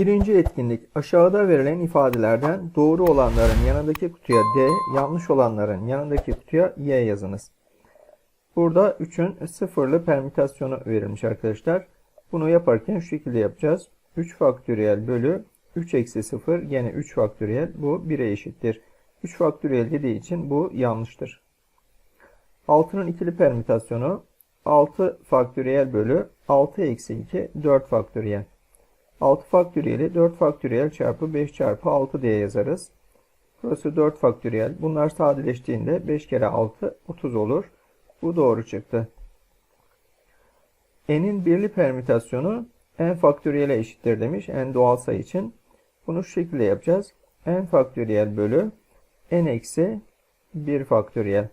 Birinci etkinlik aşağıda verilen ifadelerden doğru olanların yanındaki kutuya D, yanlış olanların yanındaki kutuya Y yazınız. Burada 3'ün sıfırlı permütasyonu verilmiş arkadaşlar. Bunu yaparken şu şekilde yapacağız. 3 faktöriyel bölü 3 eksi 0 gene 3 faktöriyel bu 1'e eşittir. 3 faktöriyel dediği için bu yanlıştır. 6'nın ikili permütasyonu 6 faktöriyel bölü 6 eksi 2 4 faktöriyel. 6 faktöriyeli 4 faktöriyel çarpı 5 çarpı 6 diye yazarız. Burası 4 faktöriyel. Bunlar sadeleştiğinde 5 kere 6 30 olur. Bu doğru çıktı. N'in birli permütasyonu n faktöriyele eşittir demiş. n doğal sayı için. Bunu şu şekilde yapacağız. n faktöriyel bölü n eksi 1 faktöriyel.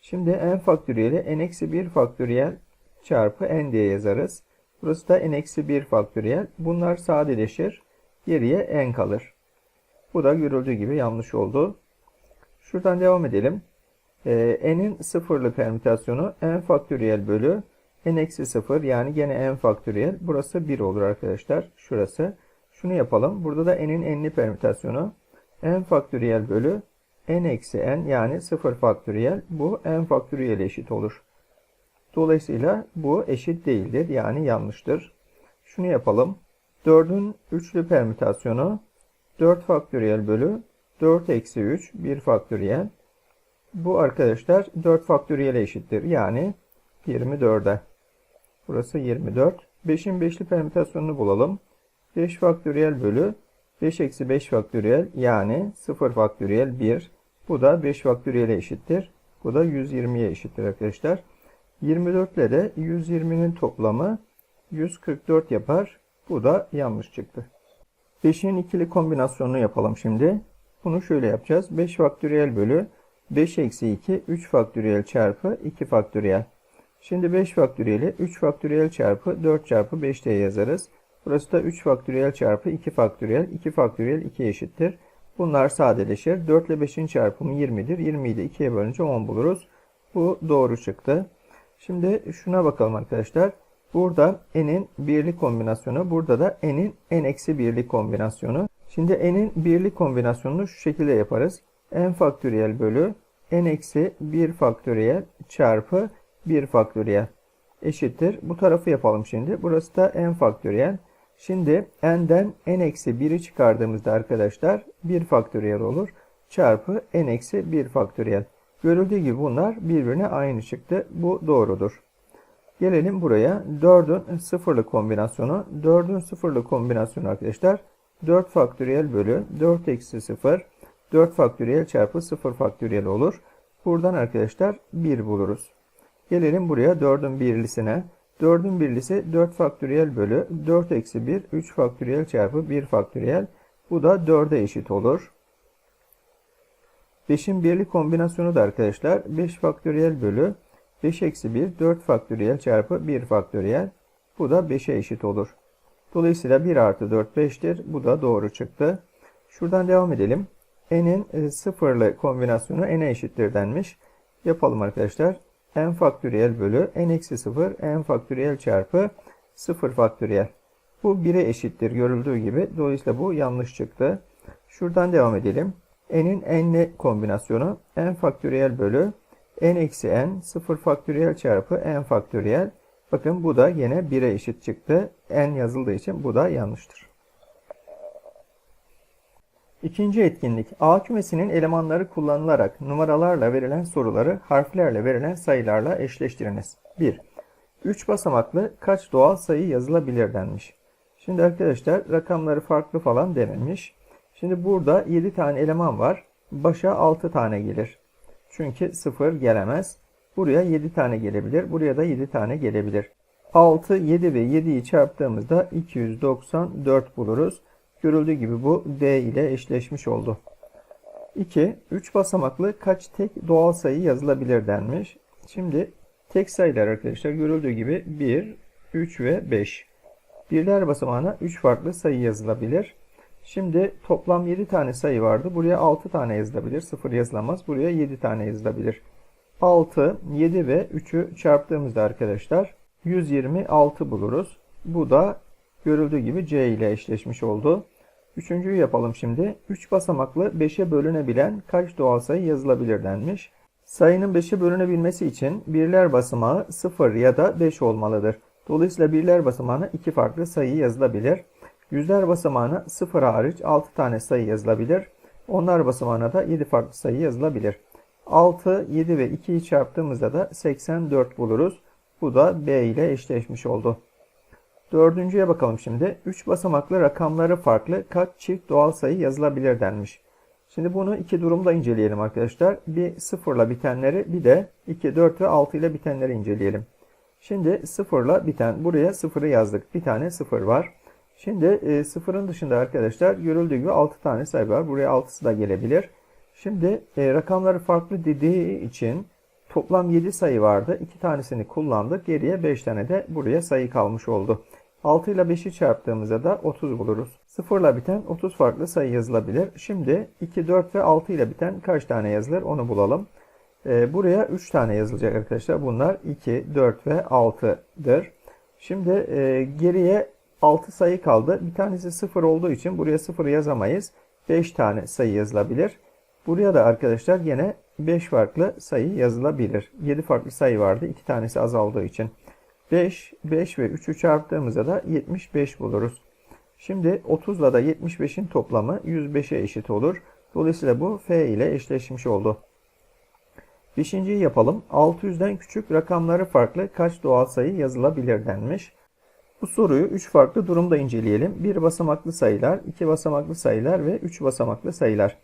Şimdi n faktöriyeli n eksi 1 faktöriyel çarpı n diye yazarız. Burası da n eksi 1 faktöriyel. Bunlar sadeleşir. Geriye n kalır. Bu da görüldüğü gibi yanlış oldu. Şuradan devam edelim. Ee, n'in sıfırlı permütasyonu n faktöriyel bölü n eksi 0 yani gene n faktöriyel. Burası 1 olur arkadaşlar. Şurası. Şunu yapalım. Burada da n'in n'li permütasyonu n faktöriyel bölü n eksi n yani 0 faktöriyel. Bu n faktöriyel eşit olur. Dolayısıyla bu eşit değildir. Yani yanlıştır. Şunu yapalım. 4'ün üçlü permütasyonu 4 faktöriyel bölü 4 eksi 3 1 faktöriyel. Bu arkadaşlar 4 faktöriyel eşittir. Yani 24'e. Burası 24. 5'in 5'li permütasyonunu bulalım. 5 faktöriyel bölü 5 eksi 5 faktöriyel yani 0 faktöriyel 1. Bu da 5 faktöriyele eşittir. Bu da 120'ye eşittir arkadaşlar. 24 ile de 120'nin toplamı 144 yapar. Bu da yanlış çıktı. 5'in ikili kombinasyonunu yapalım şimdi. Bunu şöyle yapacağız. 5 faktöriyel bölü 5 eksi 2 3 faktöriyel çarpı 2 faktöriyel. Şimdi 5 faktöriyeli 3 faktöriyel çarpı 4 çarpı 5 diye yazarız. Burası da 3 faktöriyel çarpı 2 faktöriyel. 2 faktöriyel 2 eşittir. Bunlar sadeleşir. 4 ile 5'in çarpımı 20'dir. 20'yi de 2'ye bölünce 10 buluruz. Bu doğru çıktı. Şimdi şuna bakalım arkadaşlar. Burada n'in birli kombinasyonu, burada da n'in n eksi birli kombinasyonu. Şimdi n'in birli kombinasyonunu şu şekilde yaparız. n faktöriyel bölü n eksi 1 faktöriyel çarpı 1 faktöriyel eşittir. Bu tarafı yapalım şimdi. Burası da n faktöriyel. Şimdi n'den n eksi 1'i çıkardığımızda arkadaşlar 1 faktöriyel olur. Çarpı n eksi 1 faktöriyel. Görüldüğü gibi bunlar birbirine aynı çıktı. Bu doğrudur. Gelelim buraya. 4'ün sıfırlı kombinasyonu. 4'ün sıfırlı kombinasyonu arkadaşlar. 4 faktöriyel bölü 4 eksi 0. 4 faktöriyel çarpı 0 faktöriyel olur. Buradan arkadaşlar 1 buluruz. Gelelim buraya 4'ün birlisine. 4'ün birlisi 4 faktöriyel bölü 4 eksi 1. 3 faktöriyel çarpı 1 faktöriyel. Bu da 4'e eşit olur. 5'in birli kombinasyonu da arkadaşlar 5 faktöriyel bölü 5 eksi 1 4 faktöriyel çarpı 1 faktöriyel. Bu da 5'e eşit olur. Dolayısıyla 1 artı 4 5'tir. Bu da doğru çıktı. Şuradan devam edelim. n'in sıfırlı kombinasyonu n'e eşittir denmiş. Yapalım arkadaşlar. n faktöriyel bölü n eksi 0 n faktöriyel çarpı 0 faktöriyel. Bu 1'e eşittir görüldüğü gibi. Dolayısıyla bu yanlış çıktı. Şuradan devam edelim n'in n'li kombinasyonu n faktöriyel bölü n eksi n 0 faktöriyel çarpı n faktöriyel. Bakın bu da yine 1'e eşit çıktı. n yazıldığı için bu da yanlıştır. İkinci etkinlik. A kümesinin elemanları kullanılarak numaralarla verilen soruları harflerle verilen sayılarla eşleştiriniz. 1. 3 basamaklı kaç doğal sayı yazılabilir denmiş. Şimdi arkadaşlar rakamları farklı falan denilmiş. Şimdi burada 7 tane eleman var. Başa 6 tane gelir. Çünkü 0 gelemez. Buraya 7 tane gelebilir. Buraya da 7 tane gelebilir. 6, 7 ve 7'yi çarptığımızda 294 buluruz. Görüldüğü gibi bu D ile eşleşmiş oldu. 2. 3 basamaklı kaç tek doğal sayı yazılabilir denmiş. Şimdi tek sayılar arkadaşlar görüldüğü gibi 1, 3 ve 5. Birler basamağına 3 farklı sayı yazılabilir. Şimdi toplam 7 tane sayı vardı. Buraya 6 tane yazılabilir. 0 yazılamaz. Buraya 7 tane yazılabilir. 6, 7 ve 3'ü çarptığımızda arkadaşlar 126 buluruz. Bu da Görüldüğü gibi C ile eşleşmiş oldu. Üçüncüyü yapalım şimdi. 3 basamaklı 5'e bölünebilen kaç doğal sayı yazılabilir denmiş. Sayının 5'e bölünebilmesi için birler basamağı 0 ya da 5 olmalıdır. Dolayısıyla birler basamağına 2 farklı sayı yazılabilir. Yüzler basamağına 0 hariç 6 tane sayı yazılabilir. Onlar basamağına da 7 farklı sayı yazılabilir. 6, 7 ve 2'yi çarptığımızda da 84 buluruz. Bu da B ile eşleşmiş oldu. Dördüncüye bakalım şimdi. 3 basamaklı rakamları farklı kaç çift doğal sayı yazılabilir denmiş. Şimdi bunu iki durumda inceleyelim arkadaşlar. Bir sıfırla bitenleri bir de 2, 4 ve 6 ile bitenleri inceleyelim. Şimdi sıfırla biten buraya sıfırı yazdık. Bir tane sıfır var. Şimdi e, sıfırın dışında arkadaşlar görüldüğü gibi 6 tane sayı var. Buraya 6'sı da gelebilir. Şimdi e, rakamları farklı dediği için toplam 7 sayı vardı. 2 tanesini kullandık. Geriye 5 tane de buraya sayı kalmış oldu. 6 ile 5'i çarptığımızda da 30 buluruz. 0 ile biten 30 farklı sayı yazılabilir. Şimdi 2, 4 ve 6 ile biten kaç tane yazılır onu bulalım. Ee, buraya 3 tane yazılacak arkadaşlar. Bunlar 2, 4 ve 6'dır. Şimdi e, geriye 6 sayı kaldı. Bir tanesi 0 olduğu için buraya 0 yazamayız. 5 tane sayı yazılabilir. Buraya da arkadaşlar yine 5 farklı sayı yazılabilir. 7 farklı sayı vardı. 2 tanesi azaldığı için. 5, 5 ve 3'ü çarptığımızda da 75 buluruz. Şimdi 30 ile de 75'in toplamı 105'e eşit olur. Dolayısıyla bu F ile eşleşmiş oldu. Beşinciyi yapalım. 600'den küçük rakamları farklı kaç doğal sayı yazılabilir denmiş. Bu soruyu 3 farklı durumda inceleyelim. 1 basamaklı sayılar, 2 basamaklı sayılar ve 3 basamaklı sayılar.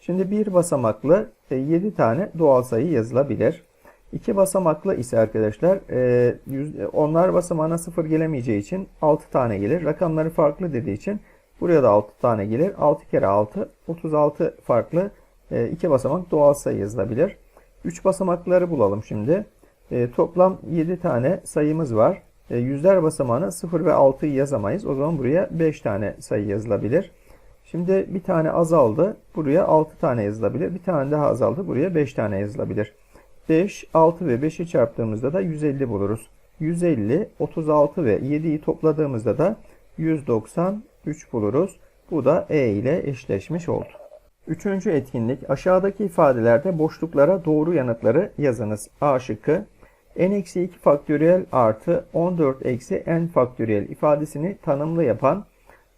Şimdi 1 basamaklı 7 e, tane doğal sayı yazılabilir. 2 basamaklı ise arkadaşlar e, onlar basamağına 0 gelemeyeceği için 6 tane gelir. Rakamları farklı dediği için buraya da 6 tane gelir. 6 kere 6 36 farklı 2 e, basamak doğal sayı yazılabilir. 3 basamakları bulalım şimdi. E, toplam 7 tane sayımız var. Yüzler basamağına 0 ve 6'yı yazamayız. O zaman buraya 5 tane sayı yazılabilir. Şimdi bir tane azaldı. Buraya 6 tane yazılabilir. Bir tane daha azaldı. Buraya 5 tane yazılabilir. 5, 6 ve 5'i çarptığımızda da 150 buluruz. 150, 36 ve 7'yi topladığımızda da 193 buluruz. Bu da E ile eşleşmiş oldu. Üçüncü etkinlik aşağıdaki ifadelerde boşluklara doğru yanıtları yazınız. A şıkkı n-2 faktöriyel artı 14 eksi n faktöriyel ifadesini tanımlı yapan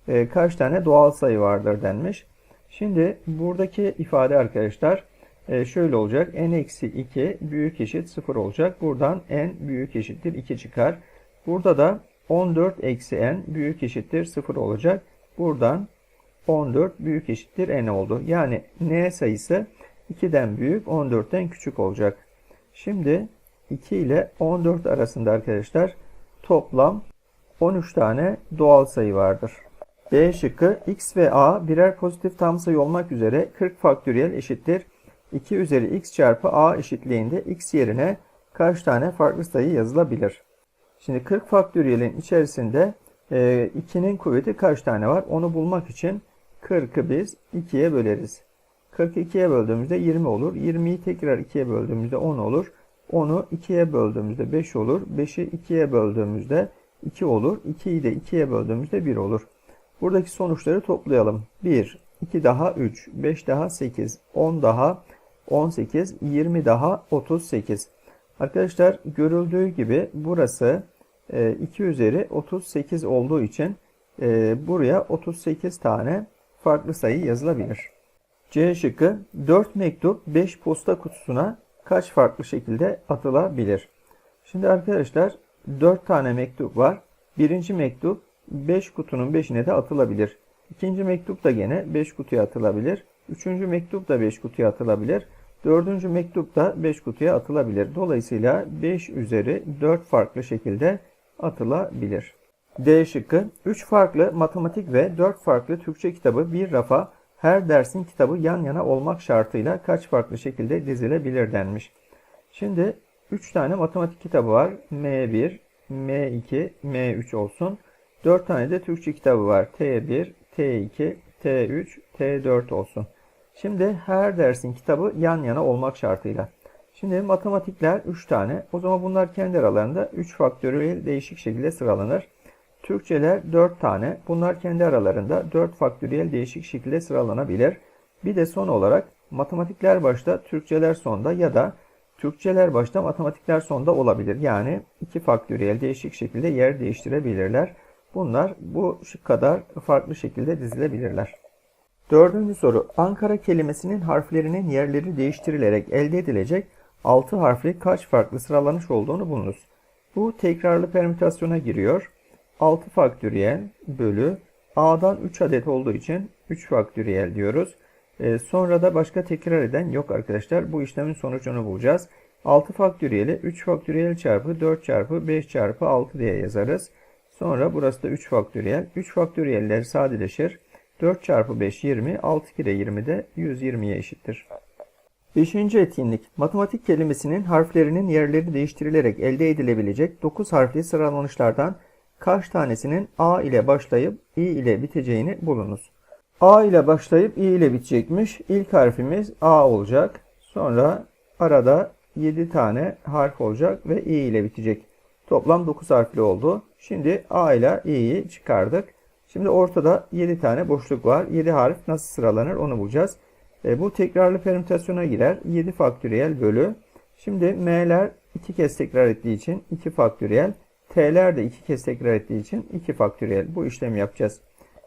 e, kaç tane doğal sayı vardır denmiş. Şimdi buradaki ifade arkadaşlar e, şöyle olacak. n eksi 2 büyük eşit 0 olacak. Buradan n büyük eşittir 2 çıkar. Burada da 14 eksi n büyük eşittir 0 olacak. Buradan 14 büyük eşittir n oldu. Yani n sayısı 2'den büyük 14'ten küçük olacak. Şimdi 2 ile 14 arasında arkadaşlar toplam 13 tane doğal sayı vardır. B şıkkı x ve a birer pozitif tam sayı olmak üzere 40 faktöriyel eşittir 2 üzeri x çarpı a eşitliğinde x yerine kaç tane farklı sayı yazılabilir? Şimdi 40 faktöriyelin içerisinde e, 2'nin kuvveti kaç tane var? Onu bulmak için 40'ı biz 2'ye böleriz. 40'ı 2'ye böldüğümüzde 20 olur. 20'yi tekrar 2'ye böldüğümüzde 10 olur. 10'u 2'ye böldüğümüzde 5 olur. 5'i 2'ye böldüğümüzde 2 olur. 2'yi de 2'ye böldüğümüzde 1 olur. Buradaki sonuçları toplayalım. 1, 2 daha 3, 5 daha 8, 10 daha 18, 20 daha 38. Arkadaşlar görüldüğü gibi burası 2 e, üzeri 38 olduğu için e, buraya 38 tane farklı sayı yazılabilir. C şıkkı 4 mektup 5 posta kutusuna kaç farklı şekilde atılabilir? Şimdi arkadaşlar 4 tane mektup var. Birinci mektup 5 kutunun 5'ine de atılabilir. İkinci mektup da gene 5 kutuya atılabilir. Üçüncü mektup da 5 kutuya atılabilir. Dördüncü mektup da 5 kutuya atılabilir. Dolayısıyla 5 üzeri 4 farklı şekilde atılabilir. D şıkkı 3 farklı matematik ve 4 farklı Türkçe kitabı bir rafa her dersin kitabı yan yana olmak şartıyla kaç farklı şekilde dizilebilir denmiş. Şimdi 3 tane matematik kitabı var. M1, M2, M3 olsun. 4 tane de Türkçe kitabı var. T1, T2, T3, T4 olsun. Şimdi her dersin kitabı yan yana olmak şartıyla. Şimdi matematikler 3 tane. O zaman bunlar kendi aralarında 3 faktöriyel değişik şekilde sıralanır. Türkçeler 4 tane. Bunlar kendi aralarında 4 faktöriyel değişik şekilde sıralanabilir. Bir de son olarak matematikler başta, Türkçeler sonda ya da Türkçeler başta, matematikler sonda olabilir. Yani 2 faktöriyel değişik şekilde yer değiştirebilirler. Bunlar bu kadar farklı şekilde dizilebilirler. Dördüncü soru. Ankara kelimesinin harflerinin yerleri değiştirilerek elde edilecek 6 harfli kaç farklı sıralanış olduğunu bulunuz. Bu tekrarlı permütasyona giriyor. 6 faktöriyel bölü A'dan 3 adet olduğu için 3 faktöriyel diyoruz. Ee, sonra da başka tekrar eden yok arkadaşlar. Bu işlemin sonucunu bulacağız. 6 faktöriyeli 3 faktöriyel çarpı 4 çarpı 5 çarpı 6 diye yazarız. Sonra burası da 3 faktöriyel. 3 faktöriyeller sadeleşir. 4 çarpı 5 20. 6 kere 20 de 120'ye eşittir. Beşinci etkinlik. Matematik kelimesinin harflerinin yerleri değiştirilerek elde edilebilecek 9 harfli sıralanışlardan kaç tanesinin A ile başlayıp İ ile biteceğini bulunuz. A ile başlayıp İ ile bitecekmiş. İlk harfimiz A olacak. Sonra arada 7 tane harf olacak ve İ ile bitecek. Toplam 9 harfli oldu. Şimdi A ile İ'yi çıkardık. Şimdi ortada 7 tane boşluk var. 7 harf nasıl sıralanır onu bulacağız. E, bu tekrarlı permütasyona girer. 7 faktöriyel bölü. Şimdi M'ler 2 kez tekrar ettiği için 2 faktöriyel. T'ler de 2 kez tekrar ettiği için 2 faktöriyel. Bu işlemi yapacağız.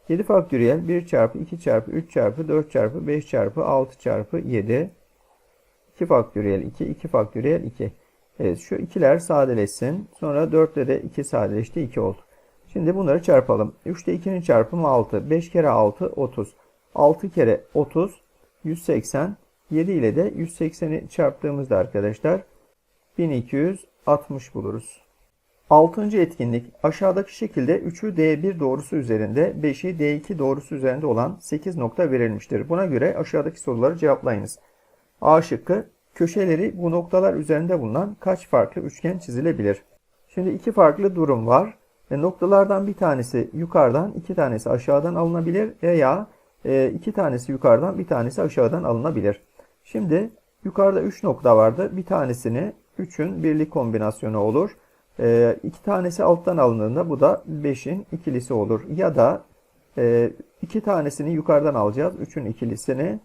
7 faktöriyel 1 çarpı 2 çarpı 3 çarpı 4 çarpı 5 çarpı 6 çarpı 7. 2 faktöriyel 2, 2 faktöriyel 2. Evet şu ikiler sadeleşsin. Sonra 4 ile de 2 sadeleşti 2 oldu. Şimdi bunları çarpalım. 3 ile 2'nin çarpımı 6. 5 kere 6 30. 6 kere 30 180. 7 ile de 180'i çarptığımızda arkadaşlar 1260 buluruz. Altıncı etkinlik aşağıdaki şekilde 3'ü D1 doğrusu üzerinde 5'i D2 doğrusu üzerinde olan 8 nokta verilmiştir. Buna göre aşağıdaki soruları cevaplayınız. A şıkkı köşeleri bu noktalar üzerinde bulunan kaç farklı üçgen çizilebilir? Şimdi iki farklı durum var. Ve noktalardan bir tanesi yukarıdan, iki tanesi aşağıdan alınabilir veya e, iki tanesi yukarıdan, bir tanesi aşağıdan alınabilir. Şimdi yukarıda 3 nokta vardı. Bir tanesini 3'ün birlik kombinasyonu olur. E, iki tanesi alttan alındığında bu da 5'in ikilisi olur. Ya da e, iki tanesini yukarıdan alacağız. 3'ün ikilisini.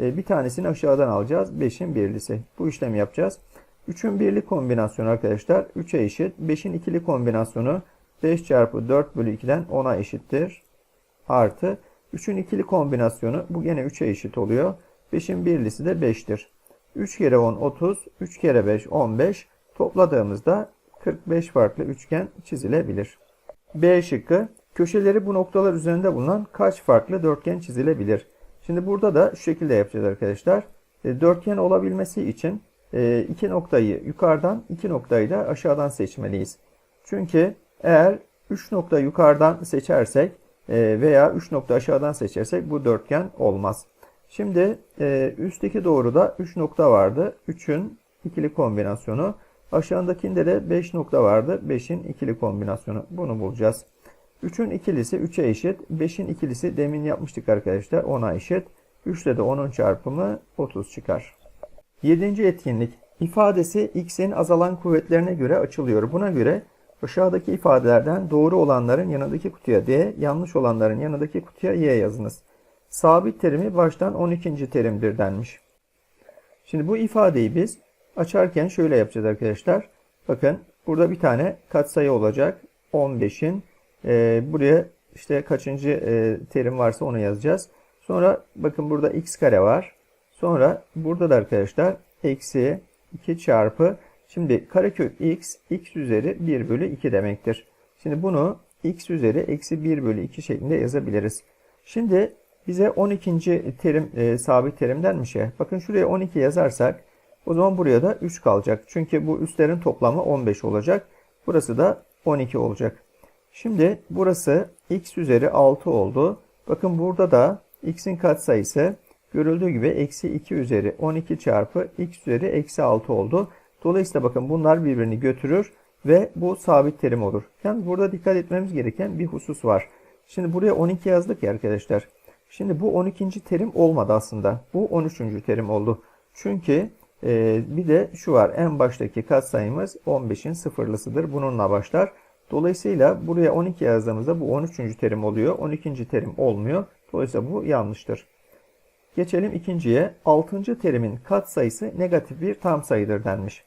E, bir tanesini aşağıdan alacağız. 5'in birlisi. Bu işlemi yapacağız. 3'ün birlik kombinasyonu arkadaşlar 3'e eşit. 5'in ikili kombinasyonu 5 çarpı 4 bölü 2'den 10'a eşittir. Artı 3'ün ikili kombinasyonu bu gene 3'e eşit oluyor. 5'in birlisi de 5'tir. 3 kere 10 30, 3 kere 5 15. Topladığımızda 45 farklı üçgen çizilebilir. B şıkkı köşeleri bu noktalar üzerinde bulunan kaç farklı dörtgen çizilebilir? Şimdi burada da şu şekilde yapacağız arkadaşlar. E, dörtgen olabilmesi için e, iki noktayı yukarıdan iki noktayı da aşağıdan seçmeliyiz. Çünkü eğer 3 nokta yukarıdan seçersek e, veya 3 nokta aşağıdan seçersek bu dörtgen olmaz. Şimdi üstteki doğruda 3 nokta vardı. 3'ün ikili kombinasyonu. Aşağıdakinde de 5 nokta vardı. 5'in ikili kombinasyonu. Bunu bulacağız. 3'ün ikilisi 3'e eşit. 5'in ikilisi demin yapmıştık arkadaşlar. 10'a eşit. 3 ile de 10'un çarpımı 30 çıkar. 7. etkinlik. İfadesi x'in azalan kuvvetlerine göre açılıyor. Buna göre aşağıdaki ifadelerden doğru olanların yanındaki kutuya D, yanlış olanların yanındaki kutuya Y yazınız. Sabit terimi baştan 12. terimdir denmiş. Şimdi bu ifadeyi biz açarken şöyle yapacağız arkadaşlar. Bakın burada bir tane katsayı olacak. 15'in e, buraya işte kaçıncı e, terim varsa onu yazacağız. Sonra bakın burada x kare var. Sonra burada da arkadaşlar eksi 2 çarpı Şimdi karekök x, x üzeri 1 bölü 2 demektir. Şimdi bunu x üzeri eksi 1 bölü 2 şeklinde yazabiliriz. Şimdi bize 12. terim e, sabit terim denmiş ya. Bakın şuraya 12 yazarsak o zaman buraya da 3 kalacak. Çünkü bu üstlerin toplamı 15 olacak. Burası da 12 olacak. Şimdi burası x üzeri 6 oldu. Bakın burada da x'in katsayısı görüldüğü gibi eksi 2 üzeri 12 çarpı x üzeri eksi 6 oldu. Dolayısıyla bakın bunlar birbirini götürür ve bu sabit terim olur. Yani burada dikkat etmemiz gereken bir husus var. Şimdi buraya 12 yazdık ya arkadaşlar. Şimdi bu 12. terim olmadı aslında. Bu 13. terim oldu. Çünkü e, bir de şu var. En baştaki katsayımız 15'in sıfırlısıdır. Bununla başlar. Dolayısıyla buraya 12 yazdığımızda bu 13. terim oluyor. 12. terim olmuyor. Dolayısıyla bu yanlıştır. Geçelim ikinciye. 6. terimin katsayısı negatif bir tam sayıdır denmiş.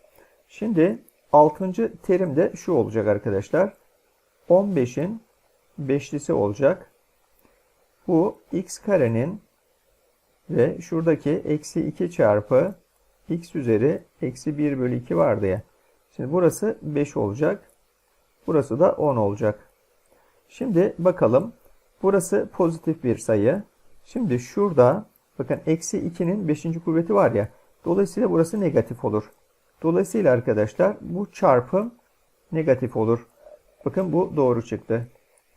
Şimdi 6. terim de şu olacak arkadaşlar. 15'in beşlisi olacak. Bu x karenin ve şuradaki eksi 2 çarpı x üzeri eksi 1 bölü 2 vardı ya. Şimdi burası 5 olacak. Burası da 10 olacak. Şimdi bakalım. Burası pozitif bir sayı. Şimdi şurada bakın eksi 2'nin 5. kuvveti var ya. Dolayısıyla burası negatif olur. Dolayısıyla arkadaşlar bu çarpım negatif olur. Bakın bu doğru çıktı.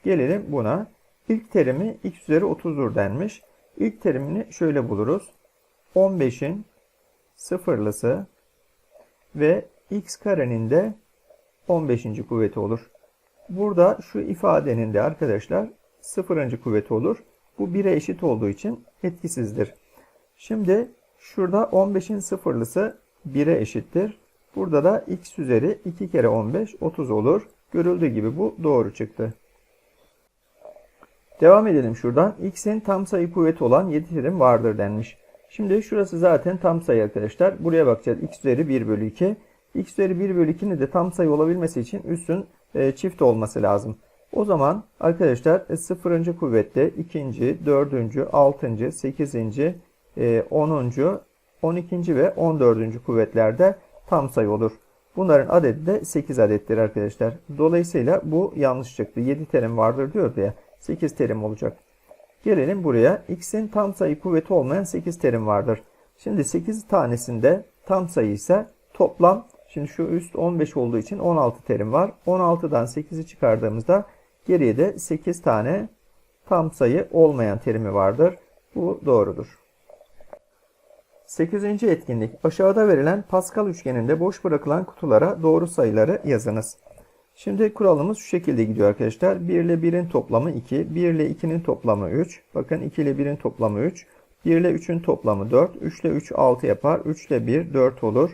Gelelim buna. İlk terimi x üzeri 30'dur denmiş. İlk terimini şöyle buluruz. 15'in sıfırlısı ve x karenin de 15. kuvveti olur. Burada şu ifadenin de arkadaşlar 0. kuvveti olur. Bu 1'e eşit olduğu için etkisizdir. Şimdi şurada 15'in sıfırlısı 1'e eşittir. Burada da x üzeri 2 kere 15 30 olur. Görüldüğü gibi bu doğru çıktı. Devam edelim şuradan. x'in tam sayı kuvveti olan 7 terim vardır denmiş. Şimdi şurası zaten tam sayı arkadaşlar. Buraya bakacağız. x üzeri 1 bölü 2. x üzeri 1 bölü 2'nin de tam sayı olabilmesi için üstün e, çift olması lazım. O zaman arkadaşlar e, 0. kuvvette 2. 4. 6. 8. E, 10. 12. ve 14. kuvvetlerde tam sayı olur. Bunların adedi de 8 adettir arkadaşlar. Dolayısıyla bu yanlış çıktı. 7 terim vardır diyordu ya. 8 terim olacak. Gelelim buraya. X'in tam sayı kuvveti olmayan 8 terim vardır. Şimdi 8 tanesinde tam sayı ise toplam şimdi şu üst 15 olduğu için 16 terim var. 16'dan 8'i çıkardığımızda geriye de 8 tane tam sayı olmayan terimi vardır. Bu doğrudur. 8. etkinlik. Aşağıda verilen Pascal üçgeninde boş bırakılan kutulara doğru sayıları yazınız. Şimdi kuralımız şu şekilde gidiyor arkadaşlar. 1 ile 1'in toplamı 2, 1 ile 2'nin toplamı 3. Bakın 2 ile 1'in toplamı 3. 1 ile 3'ün toplamı 4. 3 ile 3 6 yapar. 3 ile 1 4 olur.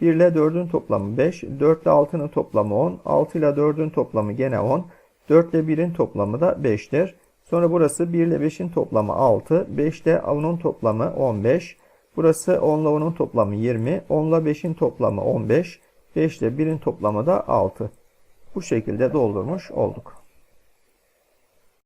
1 ile 4'ün toplamı 5. 4 ile 6'nın toplamı 10. 6 ile 4'ün toplamı gene 10. 4 ile 1'in toplamı da 5'tir. Sonra burası 1 ile 5'in toplamı 6. 5 ile 10'un toplamı 15. Burası 10 ile 10'un toplamı 20. 10 ile 5'in toplamı 15. 5 ile 1'in toplamı da 6. Bu şekilde doldurmuş olduk.